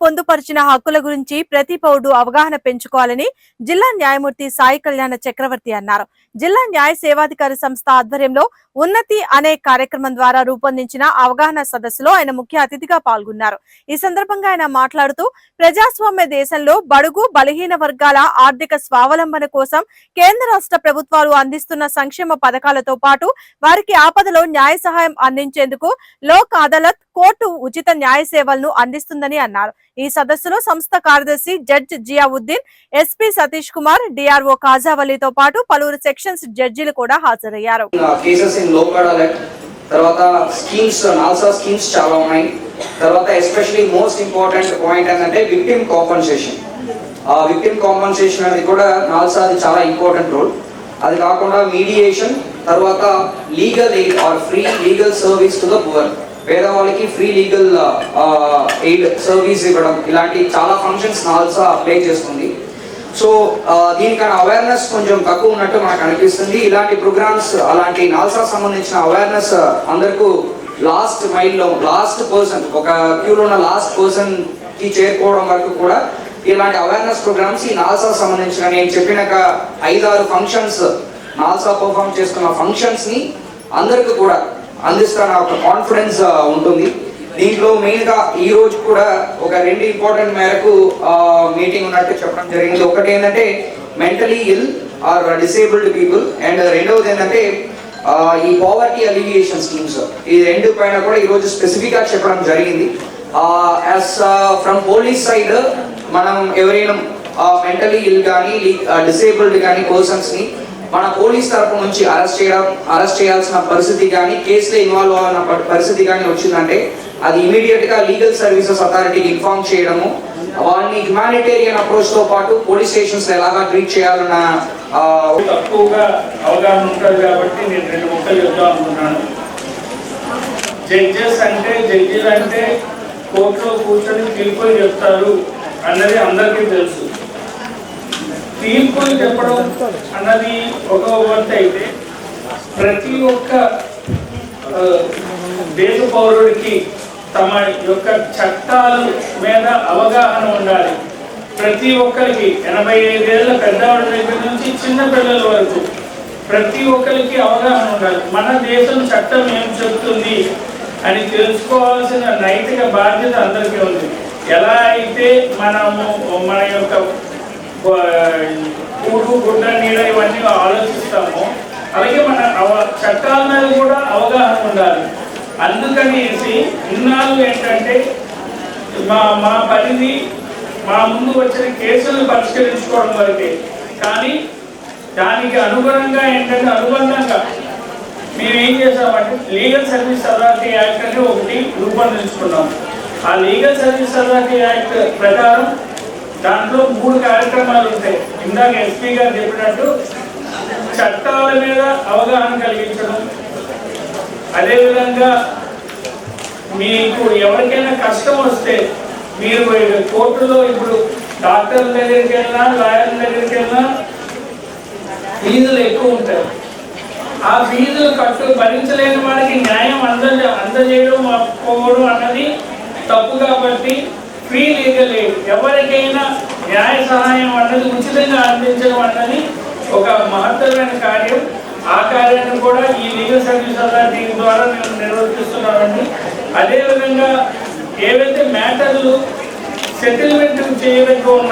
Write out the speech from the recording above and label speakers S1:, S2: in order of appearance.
S1: పొందుపరిచిన హక్కుల గురించి ప్రతి పౌరుడు అవగాహన పెంచుకోవాలని జిల్లా న్యాయమూర్తి సాయి కళ్యాణ చక్రవర్తి అన్నారు. జిల్లా న్యాయ సేవాధికారి సంస్థ ఆధ్వర్యంలో ఉన్నతి అనే కార్యక్రమం ద్వారా రూపొందించిన అవగాహన సదస్సులో ఆయన ముఖ్య అతిథిగా పాల్గొన్నారు. ఈ సందర్భంగా ఆయన మాట్లాడుతూ ప్రజాస్వామ్య దేశంలో బడుగు బలహీన వర్గాల ఆర్థిక స్వావలంబన కోసం కేంద్ర రాష్ట్ర ప్రభుత్వాలు అందిస్తున్న సంక్షేమ పథకాలతో పాటు వారికి ఆపదలో న్యాయ సహాయం అందించేందుకు లోక్ అదాలత్ కోర్టు ఉచిత న్యాయ సేవలను అందిస్తుందని అన్నారు. ఈ సదస్సులో సంస్థ కార్యదర్శి judge Ziauddin SP Satish Kumar DRO కాజావలితో పాటు పలువురు సెక్షన్స్ జడ్జీలు కూడా హాజరయ్యారు.
S2: తర్వాత స్కీమ్స్ నాల్సా స్కీమ్స్ చాలా ఉన్నాయి. తర్వాత ఎస్పెషలీ మోస్ట్ ఇంపార్టెంట్ పాయింట్ ఏంటంటే విక్టిమ్ కాంపన్సేషన్. ఆ విక్టిమ్ కాంపన్సేషన్ అనేది కూడా నాల్సా అది చాలా ఇంపార్టెంట్ రోల్. అది కాకుండా మీడియేషన్ తర్వాత legal aid or free legal service to the poor. పేదవాళ్ళకి ఫ్రీ లీగల్ ఎయిడ్ సర్వీస్ ఇవ్వడం ఇలాంటి చాలా ఫంక్షన్స్ నాల్సా ప్లే చేస్తుంది. సో దీనికన్నా అవేర్నెస్ కొంచెం తక్కువ ఉన్నట్టు మనకు అనిపిస్తుంది. ఇలాంటి ప్రోగ్రామ్స్ అలాంటి నాల్సా సంబంధించిన అవేర్నెస్ అందరికీ లాస్ట్ మైల్లో లాస్ట్ పర్సన్ ఒక క్యూలో ఉన్న లాస్ట్ పర్సన్కి చేరుకోవడం వరకు కూడా ఇలాంటి అవేర్నెస్ ప్రోగ్రామ్స్ ఈ నాల్సా సంబంధించిన నేను చెప్పినాక ఐదారు ఫంక్షన్స్ నాల్సా పర్ఫామ్ చేస్తున్న ఫంక్షన్స్ని అందరికీ కూడా అందిస్తాన ఒక కాన్ఫిడెన్స్ ఉంటుంది. దీంట్లో మెయిన్గా ఈ రోజు కూడా ఒక రెండు ఇంపార్టెంట్ మేరకు మీటింగ్ ఉన్నట్టు చెప్పడం జరిగింది. ఒకటి ఏంటంటే mentally ill or disabled people and రెండవది ఏంటంటే ఈ పావర్టీ అలివియేషన్ స్కీమ్స్ ఈ రెండు పైన కూడా ఈ రోజు చెప్పడం జరిగింది. యాజ్ ఫ్రమ్ పోలీస్ సైడ్ మనం ఎవరైనా మెంటలీ ఇల్ కానీ డిసేబుల్డ్ కానీ పర్సన్స్ని మన పోలీస్ తరపు నుంచి అరెస్ట్ చేయడం అరెస్ట్ చేయాల్సిన పరిస్థితి కానీ కేసులో ఇన్వాల్వ్ అవ్వాలన్న పరిస్థితి కానీ వచ్చిందంటే అది ఇమీడియట్గా లీగల్ సర్వీసెస్ అథారిటీకి ఇన్ఫార్మ్ చేయడము వాళ్ళని హ్యుమానిటేరియన్ అప్రోచ్తో పాటు పోలీస్ స్టేషన్స్ ఎలాగా ట్రీట్ చేయాలన్న
S3: తక్కువగా అవగాహన ఉంటుంది కాబట్టి నేను రెండు ముక్కలు చెప్తా అనుకుంటున్నాను. జడ్జెస్ అంటే జడ్జీలు అంటే కోర్టులో కూర్చొని తీర్పులు చెప్తారు అన్నది అందరికీ తెలుసు. తీర్పులు చెప్పడం అన్నది ఒక వంతు అయితే ప్రతి ఒక్క దేశ పౌరుడికి తమ యొక్క చట్టాలు మీద అవగాహన ఉండాలి. ప్రతి ఒక్కరికి ఎనభై ఐదేళ్ళ పెద్దవాళ్ళ దగ్గర నుంచి చిన్న పిల్లల వరకు ప్రతి ఒక్కరికి అవగాహన ఉండాలి. మన దేశం చట్టం ఏం చెబుతుంది అని తెలుసుకోవాల్సిన నైతిక బాధ్యత అందరికీ ఉంది. ఎలా అయితే మనము మన యొక్క కూడు గుడ్డ నీడ ఇవన్నీ ఆలోచిస్తామో. అలాగే మన అవ చట్టాల మీద కూడా అవగాహన ఉండాలి. అందుకనేసి ఇన్నాళ్ళు ఏంటంటే మా మా పనిని మా ముందు వచ్చిన కేసులను పరిష్కరించుకోవడం వరకే. కానీ దానికి అనుగుణంగా ఏంటంటే అనుబంధంగా మేము ఏం చేసామంటే లీగల్ సర్వీస్ అథారిటీ యాక్ట్ అని ఒకటి రూపొందించుకున్నాం. ఆ లీగల్ సర్వీస్ అథారిటీ యాక్ట్ ప్రకారం దాంట్లో మూడు కార్యక్రమాలు ఉంటాయి. ఇందాక ఎస్పీ గారు చెప్పినట్టు చట్టాల మీద అవగాహన కలిగించడం. అదేవిధంగా మీకు ఎవరికైనా కష్టం వస్తే మీరు కోర్టులో ఇప్పుడు డాక్టర్ల దగ్గరికి వెళ్ళినా లాయర్ల దగ్గరికి వెళ్ళినా ఫీజులు ఎక్కువ ఉంటాయి. ఆ ఫీజులు కట్టు భరించలేని వాడికి న్యాయం అంద అందజేయడం పోవడం అన్నది తప్పు కాబట్టి ఫ్రీ లీగల్ ఎయిడ్. ఎవరికైనా న్యాయ సహాయం అన్నది ఉచితంగా అందించడం అన్నది ఒక మహత్తరమైన కార్యం. ఆ కార్యాన్ని కూడా ఈ లీగల్ సర్వీస్ అథారిటీ ద్వారా మేము నిర్వర్తిస్తున్నామండి. అదేవిధంగా ఏవైతే మ్యాటర్లు సెటిల్మెంట్ చేయడానికి ఉన్న